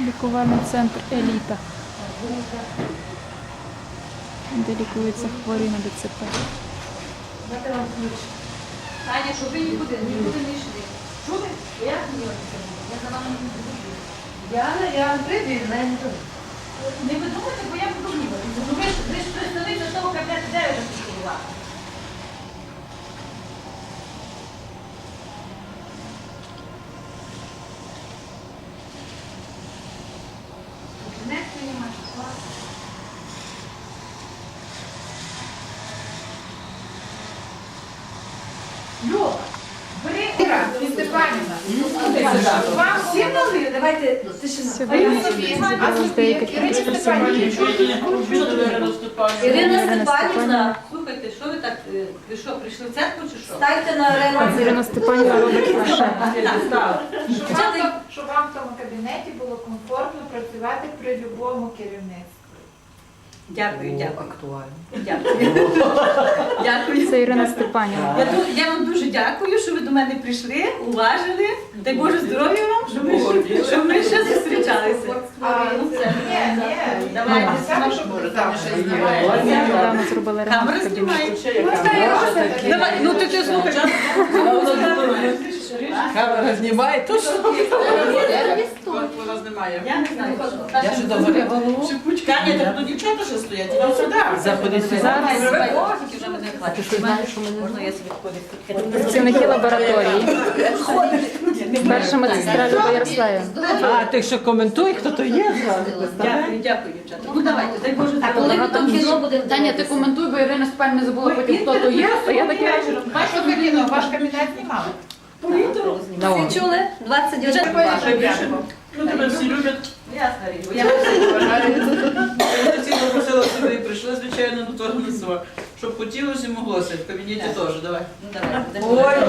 Лікувальний центр Еліта. Де лікуються хворі на ДЦП. Таня, що ви нікуди, нікуди не йшли. Чули? Як було? Я за вами не буду. Я, я привільна, я не. Не ви думайте, бо я буду гніватися. Ну ви ж представниця того кабінету, де ви розпочували? Люба, бери Степанівна. Вам всі дали, давайте тишина. Сьогодні деяка кількість. Ірина Степанівна, Слухайте, що ви так, е, ви що, прийшли в церкву чи що? стайте на арену. Ірина Степанівна робить лише. Щоб вам, в тому кабінеті було комфортно працювати при будь-якому керівництві. Дякую, дякую. Дякую. Дякую. Це Ірина Степанівна. Я, ду- я вам дуже дякую, що ви до мене прийшли, уважили. Дай Боже здоров'я вам, щоб ми, ще- щоб ми ще зустрічалися. А, ну, це, ні, ні, Давайте, саме, щоб завжди Недавно зробили ремонт Камера в кабінеті. знімає. Давай, ну ти ти слухай. Камера знімає, то що? Я не знаю. Я ж добре. Шипучка, ні, так то дівчата ще стоять, ідемо сюди. Заходи сюди. Давай, давай. О, тільки вже мене хватить. Можна я собі відходити? Працівники лабораторії. Перша медсестра Люба Ярославівна. А, ти що коментуй, хто то є? Дякую, дякую, дівчата. Ну давайте, дай Боже А коли ми там кіно будемо Таня, ти коментуй, бо Ірина Степанівна не забула потім, хто то є. А я таке Ваш кабінет, ваш кабінет знімали. Всі чули? 20 дівчат. Ну тебе всі люблять. Ясна річ. Я Попросили сюди і прийшли, звичайно, до того. Щоб хотілося і моглося. В кабінеті теж, давай. Ну, давай. Ой,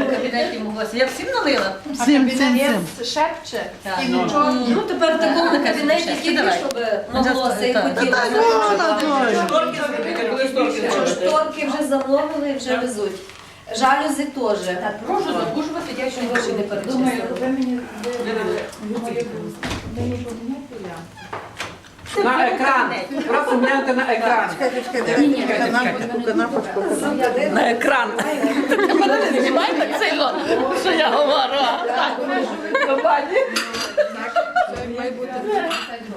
в кабінеті моглося. Я всім налила? А кабінет шепче. Так. І нічого. Ну тепер в такому кабінеті тільки, давай. щоб моглося і хотілося. Шторки зробити, коли шторки зробити. Шторки вже замовили і вже везуть. Жалюзі теж. Так, прошу закушувати, я ще гроші не Думаю, перечислила. ви мені ви мої ви мені кабінет я. На екран. Просто гляньте на екран. На екран. Знімай так сильно, що я говорю.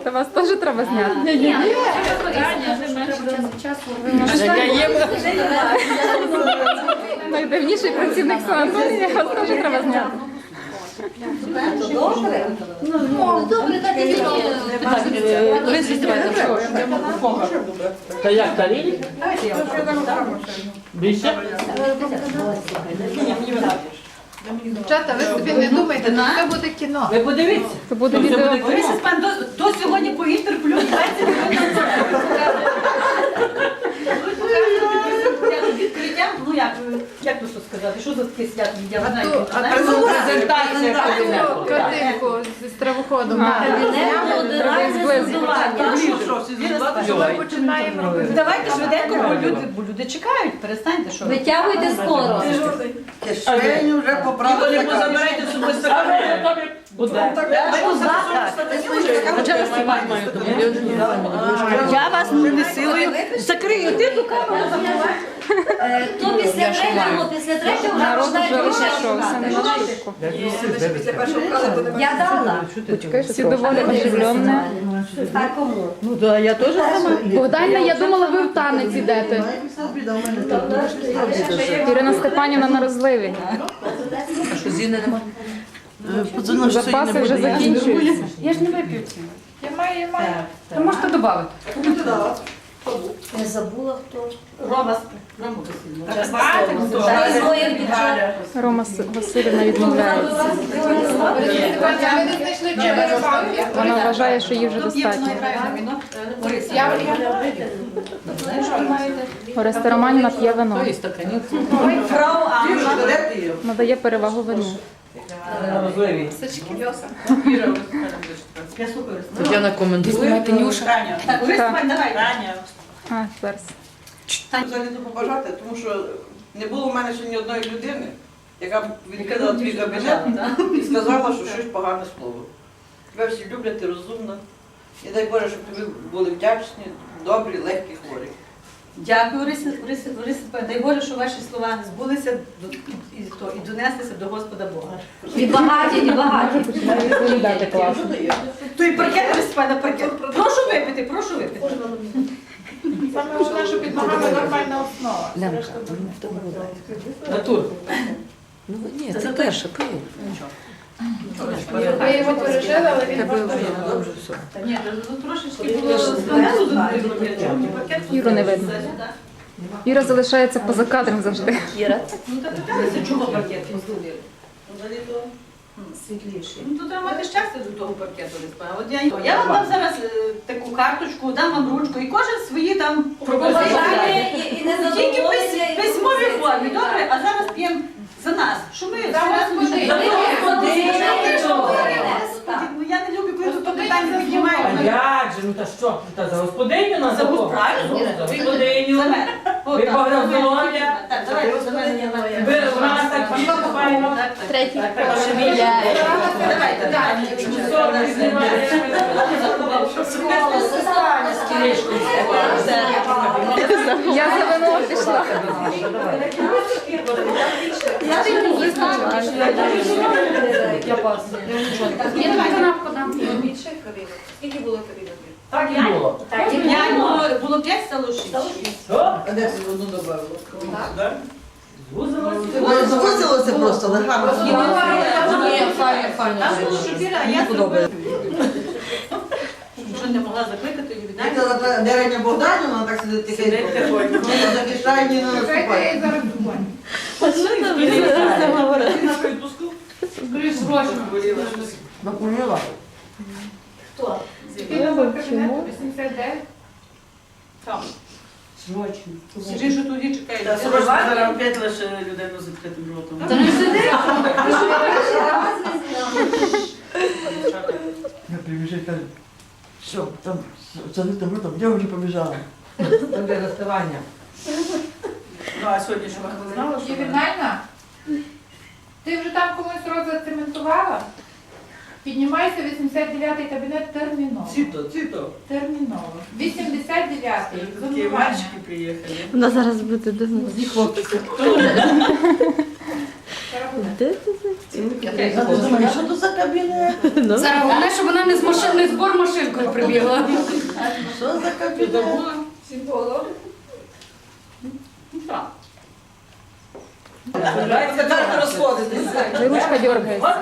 Та вас теж треба зняти. Найдавніший працівник санаторія, вас теж треба зняти. Добре? Ну, добре, так і Та як, та лілі? Більше? Дівчата, ви собі не думайте, ну це буде кіно. Ви подивіться. Це буде То відео. Борис пан до, до сьогодні по інтер плюс 20 хвилин. Ну як, як то що сказати, що за таке свято? Знаєте? Презентація кабінету. Картинку всі зібрати? Ми починаємо робити. Давайте швиденько, бо люди, бо люди чекають, перестаньте, що ви. Витягуйте скоро. Кишеню вже поправили. Не собі стакани. Буде. Я вас не силою закрию. Ти ту камеру Е, То після третього, після третього на штуку. Я дала. Всі доволі оживлені. Так кому? Ну, да, я теж сама. Богдана, я думала, ви в танець ідете. Ірина Степанівна на розливі. А що, Зіни немає? Запаси вже закінчуються. Я ж не вип'ю ці. Я маю, я маю. То можете додати. Не забула хто. Рома Та із моїх дівчат. Рома С- Васильівна відмовляється. Не? Вона вважає, що їй вже достатньо. Я Ореста Романівна п'є вино. Фрау Анна. Надає перевагу вину. Розливі. Я слухаю. Тетяна коментує. Таня. Так, Орис, Так. давай. Таня. А, зараз. Взагалі не побажати, тому що не було в мене ще ні одної людини, яка відкрила твій кабінет і сказала, що щось погане слово. Тебе всі люблять, ти розумна. І дай Боже, щоб тобі були вдячні, добрі, легкі, хворі. Дякую, Орися, дай Боже, що ваші слова збулися до- і, то, і донеслися до Господа Бога. І багаті, і багаті. То і паркет, Орися, паркет. Прошу випити, прошу випити. Саме головне, щоб підмагала нормальна основа. Решта буде. Натур. Ну ні, це перше пиво. Ви його пережили, але він просто ні, ну трошечки було. Юру не видно. Юра залишається поза кадром завжди. Ну та питалися, чого паркет розділили. Світліший. Ну, то треба мати щастя до того паркету. От я, я вам дам зараз е, таку карточку, дам вам ручку і кожен свої там пропозиції. Побажання і, і Тільки в незадоволення. пис- і письмовій пропозиції, формі, так. добре? А зараз п'ємо за нас. Що ми За. Господи, Ну я не люблю, коли тут питання за А піднімають. як же, ну та що? Та за господиню нас За закохали. правильно? За господиню. За мене. О, Ви так, Богдан за мене. Володя. Так, давай, за мене. Ви у нас так файно, файно. Третій. Давайте, так. Часовно знімає. Я за вино пішла. Скільки було кабінок? Так і було. П'ять було, було п'ять, стало шість. Що? А де це одну добавило? Звузилося? Звузилося просто, легко. Ні, файно, файно. Там було чотири, а я зробила. Що не могла закликати її віддати? Дереня Богданівна так сидить тихенько. Не захищає, ні не Чекайте, я наступає. їй зараз дзвоню. Скоріш гроші Напомнила. Хто? Підемо в кабінету 89. Скажи, що тоді чекає. Та срочно зараз опять лише людину з відкритим ротом. Та не сиди. Я прибежит, говорит, все, там с открытым ртом, я уже побежала. Там де розставання. Ну а сьогодні що ви знали, що? Ювенальна? Ти вже там комусь рот зацементувала? Піднімайся 89-й кабінет терміново. Ціто, ціто. Терміново. 89-й. Такі Зонування. мальчики приїхали. Вона зараз буде думати. А ти думаєш, що тут за кабінет? Зараз головне, щоб вона не з машин, не збор машинкою прибігла. Що за кабінет? Психолог. Тепер розходитись. Вже ручка дергається.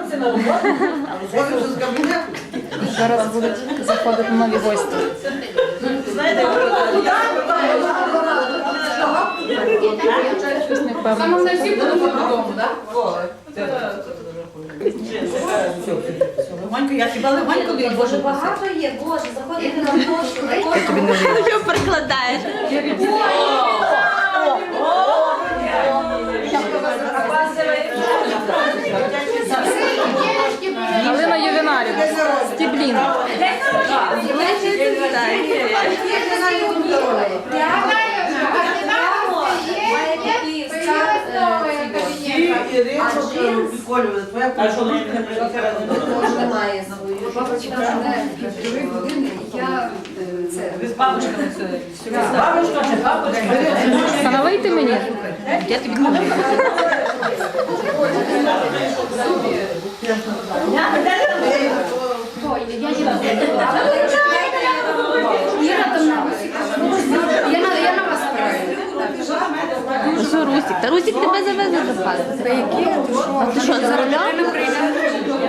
З кабінету. Зараз будуть заходити нові гості. Знаєте, Щось не впевнено. Саме всі будуть додому, так? Легонько, я хіба легонько Боже, Боже багато є, Боже, заходите на пошту. Я тобі не Галина Ірину підколювали, твоя А що, кулька. не прийшла? Має свою. Я це Ви з бабушками? Та мені. Я тобі кажу. Іра там я на я на вас спираю. Що Русік? Та Русік тебе завезе до хати. Які? А ти що, за рулем?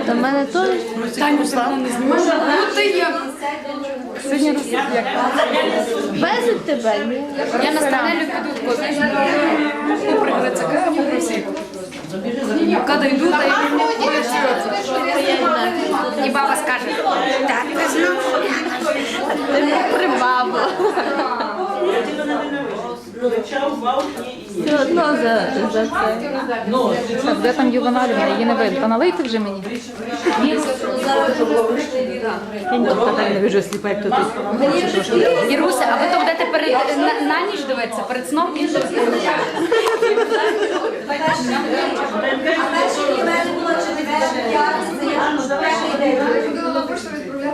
Та в мене теж. Таню не знімає. Ну ти як? Сьогодні Русік як? Везуть тебе? Ні. Я на станелю піду в козі. Наприклад, це кого попросив. Коли йду, то я І баба скаже, так, ти знав? Ти прибаба. Кричав, і. Все одно за, за це. Ну, Так, де там Ювеналівна? Її не видно. Та налийте вже мені. Я ніхто так не вижу сліпа, як тут. Іруся, а ви то будете перед, на, на ніч дивитися, перед сном і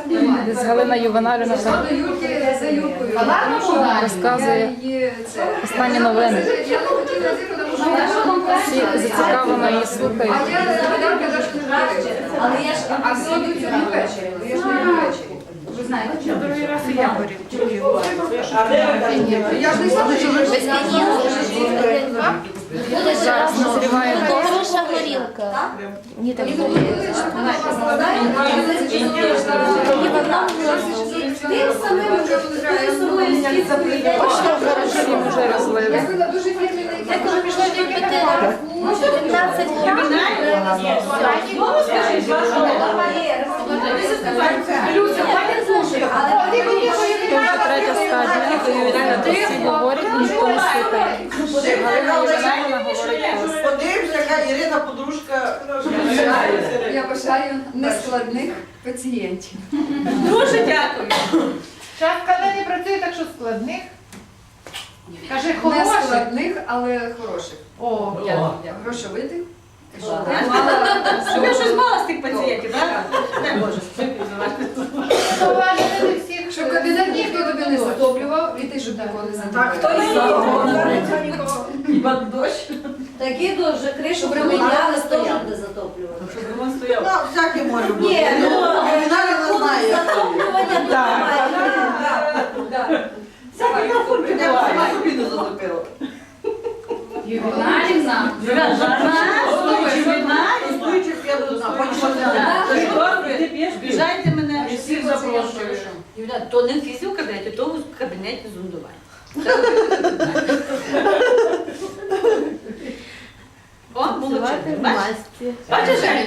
Десь Галина Ювеналівна там розказує останні новини. Всі зацікавлено її слухають. Але я ж а сьогодні не ввечері. Я ж не ввечері. Ви знаєте, що другий раз і я Я ж не знала, що ви Зараз назріває Хороша горілка. Ні, так було. Тим самим вже всім вже розлили. Дуже фірміна. Я кажу, пішла тільки Піти 15 Люся, хватить слушати. Але ти мені Це вже третя стадія. Всі говорять, ніхто не слухає. Галина Ювеналівна говорить. Подивимося, яка Ірина подружка. Я бажаю нескладних пацієнтів. Дуже дякую. Частка не працює, так що складних. Каже, Не хороших. складних, але хороших. О, дякую, Грошовитих. Я щось мала з тих пацієнтів, так? Не можу. Щоб кабінет ніхто тобі не затоплював, і ти щоб нікого не затоплював. Хіба дощ? Такі дуже кришу Щоб приміняли, стояли. теж не затоплювати. Щоб ремонт стояв. Ну, всяке може бути. Ні, ну, Ірина не знає. затоплювання тут немає. Всяке на фурки буває. Я собі не затопила. Ювеналівна. Існуючих я буду знати. Потім що не Добре, біжайте мене. Всіх запрошую. Юля, то не в фізі в кабінеті, то в кабінеті зондування. О, молодчина. Бачиш? Бачиш, Женя,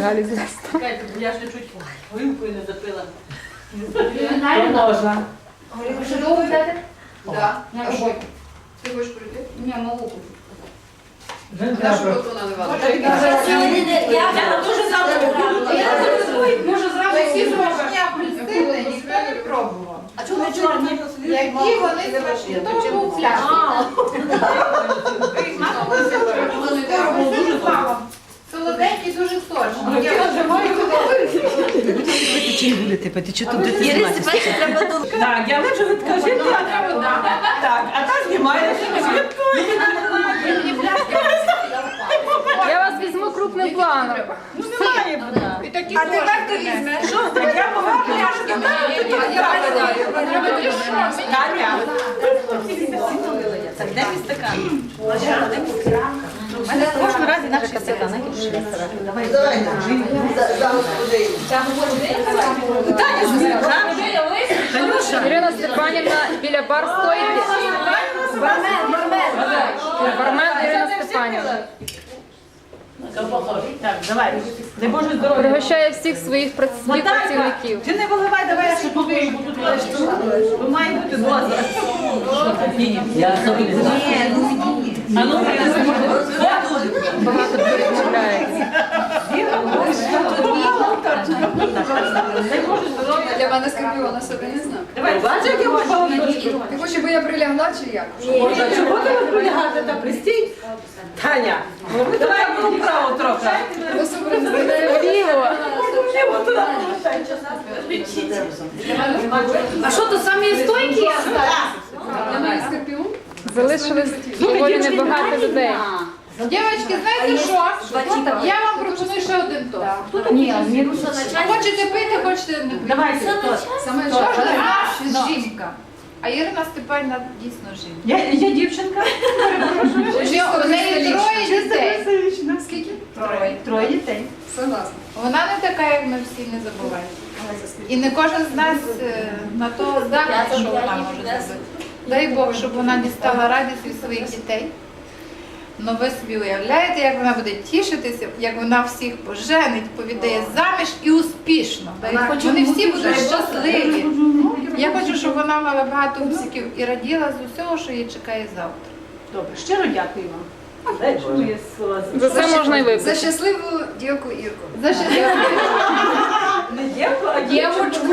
Галі. Чекайте, бо я ж не чуть горілкою не запила. можна. Що довго йдете? Так. Ти хочеш прийти? Ні, малу. Нашу коту наливала. Я дуже завтра. Може зразу всі зробення плюстини, ніхто не пробував. А чого ви чорні? Які вони смачні, то був пляшки. Солоденький, дуже сочний. Я вже маю Чи будете пити? Чи тут будете Ірисі знімати? перше треба до Так, я лише відкажу. Так. Я вас візьму крупним планом. Немає вона. А ти так то візьмеш? Що, так я могла пляшки я треба трішки. Таня. Так, де мій стакан? У мене разі наші стакани. Давай. Таня? Ірина Степанівна біля бар стоїть. Бармен Ірина Степанівна. Так, давай. Дай Боже здоров'я. Пригощає всіх своїх прац- співпрацівників. Ти не виливай, давай я ще Бо має бути. Я собі не ну, Багато відмовляється. Для мене скорпіона себе не знав. давай, бачиш, як я впала Ти хочеш, щоб я прилягла чи як? Чого ти не прилягати та пристій? Таня, ми давай було право трохи. А що тут самі стойкі? Для мене скорпіон? Залишилось доволі небагато людей. Дівчатки, знаєте що? Я вам пропоную ще один тост. Ні, Хочете пити, хочете не пити. Давайте, хто? Саме жінка. жінка. А Ірина Степанівна дійсно жінка. Я, я дівчинка. У неї троє дітей. Скільки? Троє. Троє дітей. Согласна. Вона не така, як ми всі не забуваємо. І не кожен з нас е, на то здатний, що вона може зробити. Дай Бог, щоб вона дістала радість від своїх дітей. Ну ви собі уявляєте, як вона буде тішитися, як вона всіх поженить, повідає заміж і успішно. Вони всі будуть щасливі. Я хочу, щоб вона мала багато успіхів і раділа з усього, що її чекає завтра. Добре, щиро дякую вам. Ну, За це можна і За щасливу дівку Ірку. За щасливу. Не дівку, а Дівочку.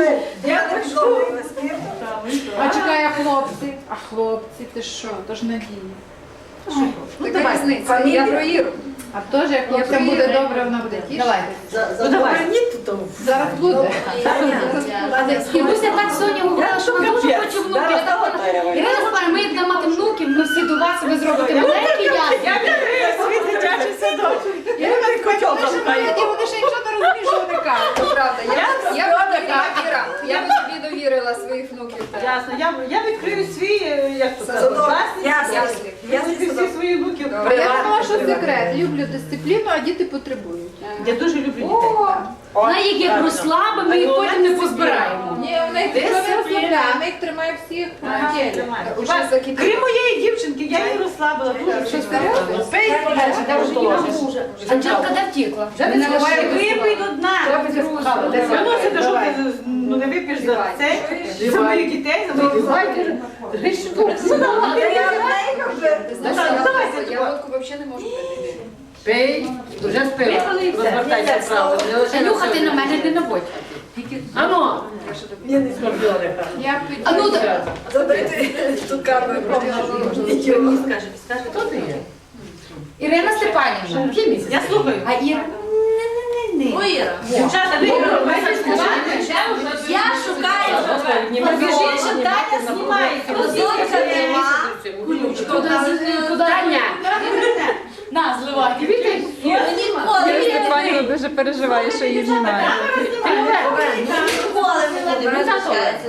Дівочку. А чекає хлопці. А хлопці, ти що? То ж надія. Така різниця. Я про Іру. А теж, як хлопцям буде добре, вона буде тішитися. За- за- Зараз буде. Іруся так сьогодні говорила, що вона дуже хоче внуків. Я так говорила, Ірина Степанівна, ми як мати внуків, ми всі до вас, ви зробите маленькі ясні. Дитячий садочок. Я не хочу, вони ще нічого не розуміють, що вони кажуть. Правда. Я, я, я, Іра, я би тобі довірила своїх внуків. так. Ясно, я, я відкрию свій, е, як то кажуть, Садок. власний Ясно. садок. Я всі свої внуків. Я думала, що секрет. Люблю дисципліну, а діти потребують. Я дуже люблю дітей. Вона їх як розслабимо, ми їх потім не позбираємо. Ні, вона їх ніхто не розслабляє, вона їх тримає всіх в тілі. Уже закипіло. Крім моєї дівчинки, я її розслабила дуже. Що серйозно? Пей, де вже положиш. Анжелка де втікла? Вже не Випий до дна. Виносите, що ти ну, не вип'єш за це, за моїх дітей, за моїх батьків. Я водку взагалі не можу пити. Пей, вже спила. Розвертайся вправо. Нюхати на мене не наводь. Ану. Я під... А ну так. Хто ти є? Ірина Степанівна. Я слухаю. А Іра? Ой, Іра. Дівчата, ви Я шукаю. Що Таня знімається. Розорка нема. Куди Таня? На, зливай. Ніколи. Степанівна дуже переживає, що її знімають. Ніколи мене не визначається.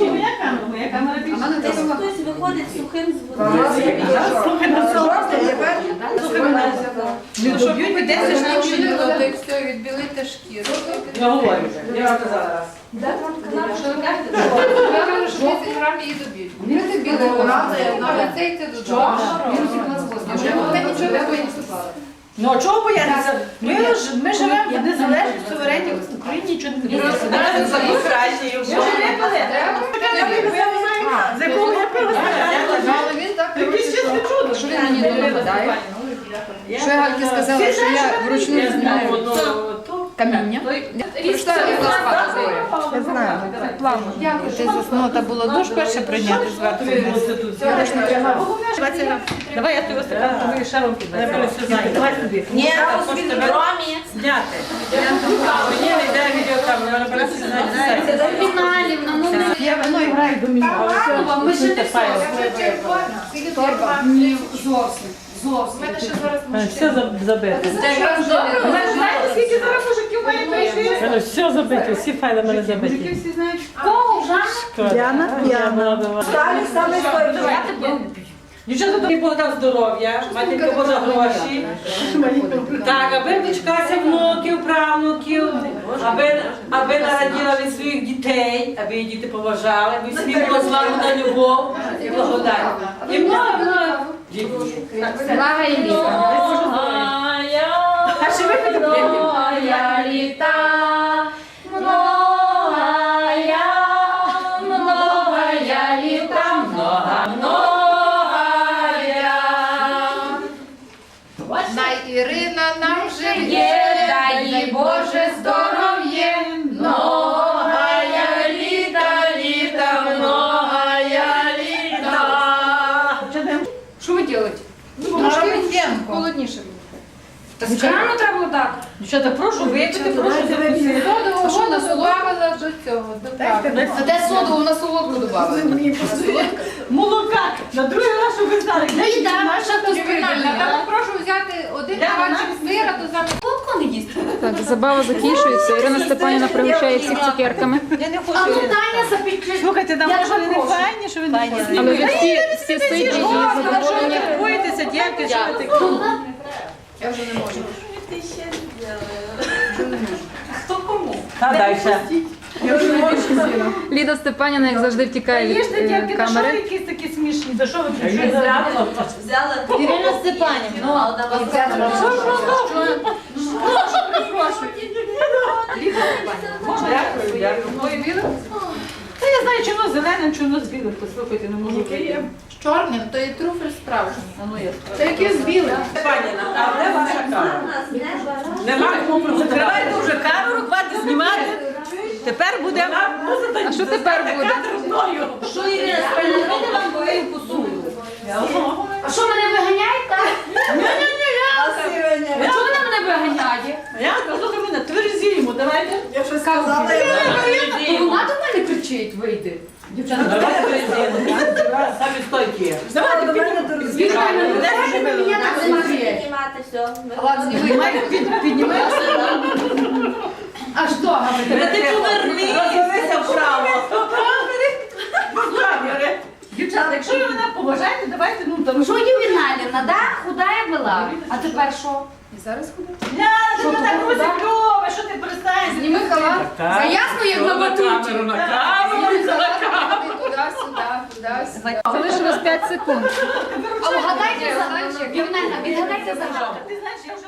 Моя камера, моя камера більше. Десь хтось виходить сухим з води. Слухай, на Ну, щоб підеться, що відбілити і все, відбілити шкіру. Я говорю. Я казала раз. Що ви кажете? Я кажу, що 10 грам її добіль. Не добіли разу, на лице йти додому. Вони нічого не боїться. Ну а чого боятися? Ми, ж- ми живемо в незалежній суверенній Україні, нічого не боїмося. Ми вже випили. За якого я пила? Але він так чудо. Що він мені не нападає? Що я Гальки сказала, що я вручну знімаю каміння. Я знаю, це плавно. Дякую, ти заснула, та було дуже перше прийняти зверху. Давай я тобі стакан тобі шаром. Давай. Ні. Зняти. Мені не йде відеокамера, вона бере сюди. Фіналівна, ну не Я вино і граю до мене. ми ще не все. Торба. Ні, зовсім. Зовсім. зараз Все забито. Знаєте, скільки зараз мужиків має прийшли? Все забито, всі файли мене забиті. Кого вже? Діана, Діана. Я тебе Дівчата тобі Бог здоров'я, матінка Божа гроші. Так, аби дочкався внуків, правнуків, аби, аби нараділа від своїх дітей, аби її діти поважали, аби всі було славу та любов і благодать. І много. Слава і літа. А ще Многая Дівчата, прошу випити, прошу запити. Содову воду додавала до цього. до кави. А де соду? У нас солодку додали. Молока. На другий раз, щоб ви знали. Ну і наша прошу взяти один кавачок сира, то замість Солодко не їсть. Так, забава закінчується. Ірина Степанівна пригощає всіх цукерками. Я не А ну. Таня запікли. Слухайте, там може не файні, що ви не. Але ви всі, всі ситі і задоволені. Боїтеся, дівки, що ви такі? Я вже не можу. Та далі. Ліда Степанівна, як завжди, втікає від Їжте, е, дівки, та що ви камери. якісь такі смішні? за що ви кричите? Взяла. Ірина Степанівна. А вона вас Дякую, дякую. Та я знаю, чому зеленим, чому з білим. Послухайте, не можу. Чорним, то є труфель справжній. Ну Це яке з білим. Паніна, а де ваша кара? нас не бажає. Нема кому Закривайте вже камеру, хватить знімати. Тепер буде. А що тепер буде? Що Ірина Степанівна, давайте вам твою посуду. А що мене виганяють, так? А чого вона мене виганяє? Я кажу, що ми на давайте. Я щось сказала, вона до мене кричить, вийди. Самі стойкі. Давайте. Знімати все. Ладно, знімай. Аж до говорить. ти поверни. Розвивися вправо. Дівчата, якщо ви мене поважаєте, давайте, ну там. Що Ювіналівна, да? Худая була. А тепер що? Зараз куди? Я тебе так розікльове, що ти перестаєш. Зніми халат. Це ясно, як на батуті. Зніми халат, ходи туди, сюди, туди, сюди. Залишилось 5 секунд. А вгадайте загадку. Ювіналівна, відгадайте загадку. Ти знаєш, я вже